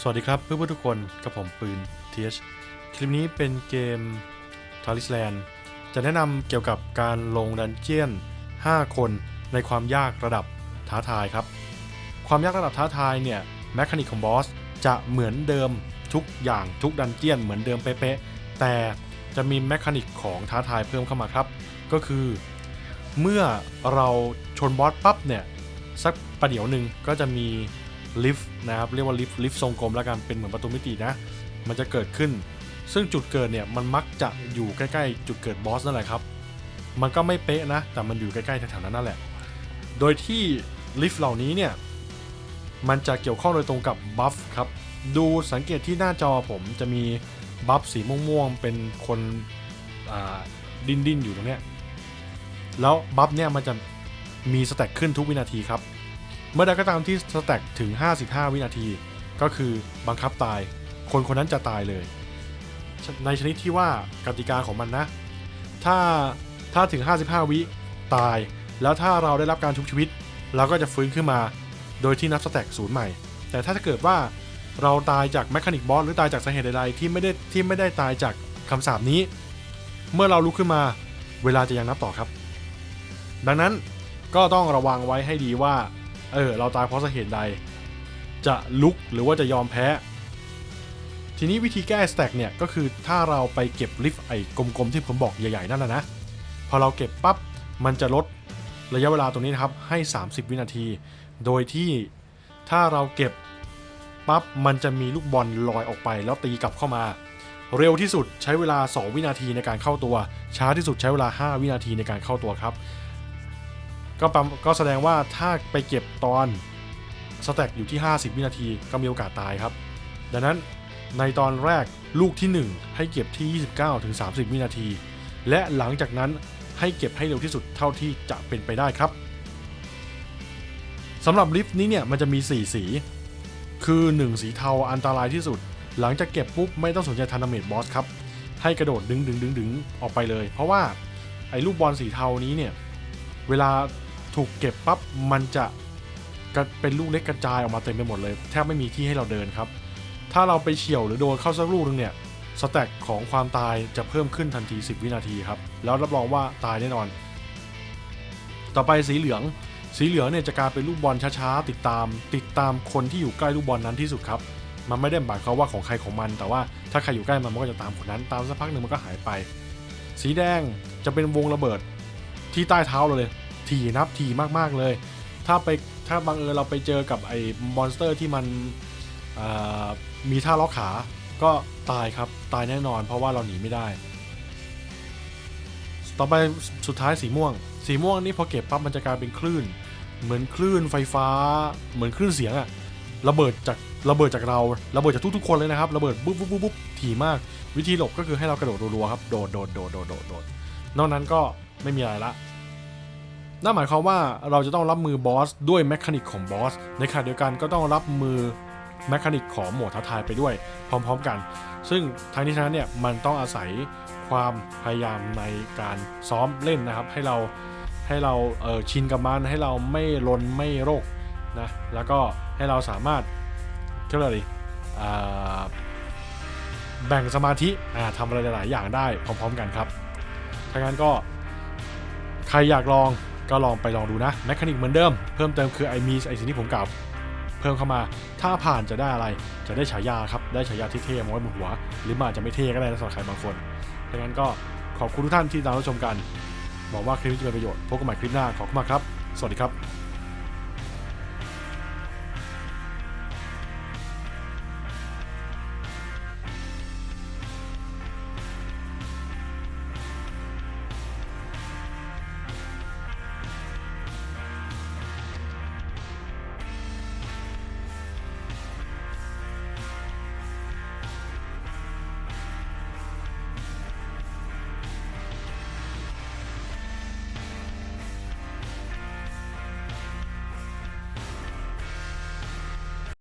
สวัสดีครับเพื่อนๆทุกคนกับผมปืน TH คลิปนี้เป็นเกม t a l i s l a n d จะแนะนำเกี่ยวกับการลงดันเจียน 5 คนในความยากระดับท้าทายครับ ความยากระดับท้าทายเนี่ยแมคานิกของบอสจะเหมือนเดิมทุกอย่างทุกดันเจียนเหมือนเดิมเป๊ะๆแต่จะมีแมคานิกของท้าทายเพิ่มเข้ามาครับ ก็คือ เมื่อเราชนบอสปั๊บเนี่ยสักประเดี๋ยวหนึ่งก็จะมี ลิฟต์นะครับเรียกว่าลิฟต์ลิฟต์ทรงกลมแล้วกันเป็นเหมือนประตูมิตินะ มันจะเกิดขึ้น ซึ่งจุดเกิดเนี่ยมันมักจะอยู่ใกล้ๆ จุดเกิดบอสนั่นแหละครับ มันก็ไม่เป๊ะนะ แต่มันอยู่ใกล้ๆแถวๆนั้นนั่นแหละ โดยที่ลิฟต์เหล่านี้เนี่ยมันจะเกี่ยวข้องโดยตรงกับบัฟครับดูสังเกตที่หน้าจอผมจะมีบัฟสีม่วงๆเป็นคนดินดินๆอยู่ตรงเนี้ยแล้วบัฟเนี่ยมันจะมีสแต็กขึ้นทุกวินาทีครับ เมื่อใดก็ตามที่สแต็กถึง 55 วินาที ก็คือบังคับตาย คนคนนั้นจะตายเลย ในชนิดที่ว่ากติกาของมันนะ ถ้าถ้าถึง 55 วิตาย แล้วถ้าเราได้รับการชุบชีวิต เราก็จะฟื้นขึ้นมา โดยที่นับสแต็กศูนย์ใหม่ แต่ถ้าเกิดว่าเราตายจากแมคานิกบอสหรือตายจากสาเหตุใดๆที่ไม่ได้ที่ไม่ได้ตายจากคำสาปนี้ เมื่อเราลุกขึ้นมาเวลาจะยังนับต่อครับ ดังนั้นก็ต้องระวังไว้ให้ดีว่า เออเราตายเพราะสาเหตุใด จะลุกหรือว่าจะยอมแพ้ ทีนี้วิธีแก้สแต็กเนี่ยก็คือถ้าเราไปเก็บลิฟต์ไอ้กลมๆที่ผมบอกใหญ่ๆนั่นแหละนะ พอเราเก็บปั๊บมันจะลดระยะเวลาตรงนี้นะครับให้ 30 วินาที โดยที่ถ้าเราเก็บปั๊บมันจะมีลูกบอลลอยออกไปแล้วตีกลับเข้ามา เร็วที่สุดใช้เวลา 2 วินาทีในการเข้าตัว ช้าที่สุดใช้เวลา 5 วินาทีในการเข้าตัวครับ ก็ปั๊มก็แสดงว่าถ้าไปเก็บตอนสแต็กอยู่ที่ 50 วินาทีก็มีโอกาสตายครับ ดังนั้นในตอนแรกลูกที่ 1 ให้เก็บที่ 29 ถึง 30 วินาที และหลังจากนั้นให้เก็บให้เร็วที่สุดเท่าที่จะเป็นไปได้ครับสำหรับลิฟต์นี้เนี่ยมันจะมี 4 สี คือ 1 สีเทาอันตรายที่สุด หลังจากเก็บปุ๊บไม่ต้องสนใจทันดาเมจบอสครับ ให้กระโดดดึงดึงดึงดึงออกไปเลย เพราะว่าไอ้ลูกบอลสีเทานี้เนี่ยเวลา ถูกเก็บปั๊บมันจะเป็นลูกเล็กกระจายออกมาเต็มไปหมดเลยแทบไม่มีที่ให้เราเดินครับ ถ้าเราไปเฉี่ยวหรือโดนเข้าสักลูกนึงเนี่ยสแต็กของความตายจะเพิ่มขึ้นทันที 10 วินาทีครับ แล้วรับรองว่าตายแน่นอน ต่อไปสีเหลือง สีเหลืองเนี่ยจะกลายเป็นลูกบอลช้าๆ ติดตาม ติดตามคนที่อยู่ใกล้ลูกบอลนั้นที่สุดครับ มันไม่ได้หมายความว่าของใครของมัน แต่ว่าถ้าใครอยู่ใกล้มันมันก็จะตามคนนั้น ตามสักพักหนึ่งมันก็หายไป สีแดงจะเป็นวงระเบิดที่ใต้เท้าเราเลย ถี่นับถี่มากๆเลย ถ้าไปถ้าบังเอิญเราไปเจอกับไอ้มอนสเตอร์ที่มันมีท่าล็อกขาก็ตายครับตายแน่นอน เพราะว่าเราหนีไม่ได้ ต่อไปสุดท้ายสีม่วง สีม่วงนี่พอเก็บปั๊บมันจะกลายเป็นคลื่น เหมือนคลื่นไฟฟ้า เหมือนคลื่นเสียงอะระเบิดจากระเบิดจากเราระเบิดจากทุกๆคนเลยนะครับระเบิดปุ๊บปุ๊บปุ๊บปุ๊บถี่มาก วิธีหลบก็คือให้เรากระโดดรัวๆครับโดดโดดโดดโดดโดดโดดนอกนั้นก็ไม่มีอะไรละ นั่นหมายความว่าเราจะต้องรับมือบอสด้วยแมคานิกของบอสในขณะเดียวกันก็ต้องรับมือแมคานิกของโหมดท้าทายไปด้วยพร้อม ๆกัน ซึ่งทางนี้ทางนั้นเนี่ยมันต้องอาศัยความพยายามในการซ้อมเล่นนะครับ ให้เราให้เราเออชินกับมันให้เราไม่ลนไม่โรคนะแล้วก็ให้เราสามารถเรียกว่าอะไรดีอ่าแบ่งสมาธิาทำอะไรหลาย ๆ อย่างได้พร้อม ๆ กันครับถ้างั้นก็ใครอยากลอง ก็ลองไปลองดูนะแมคานิกเหมือนเดิม เพิ่มเติมคือไอมีไอสิ่งที่ผมกล่าวเพิ่มเข้ามา ถ้าผ่านจะได้อะไร จะได้ฉายาครับ ได้ฉายาที่เท่มาไว้บนหัว หรือมาจจะไม่เท่ก็ได้นะสำหรับใครบางคนดังนั้นก็ขอบคุณทุกท่านที่ตามรับชมกัน บอกว่าคลิปนี้จะเป็นประโยชน์ พบกันใหม่คลิปหน้า ขอบคุณมากครับ สวัสดีครับ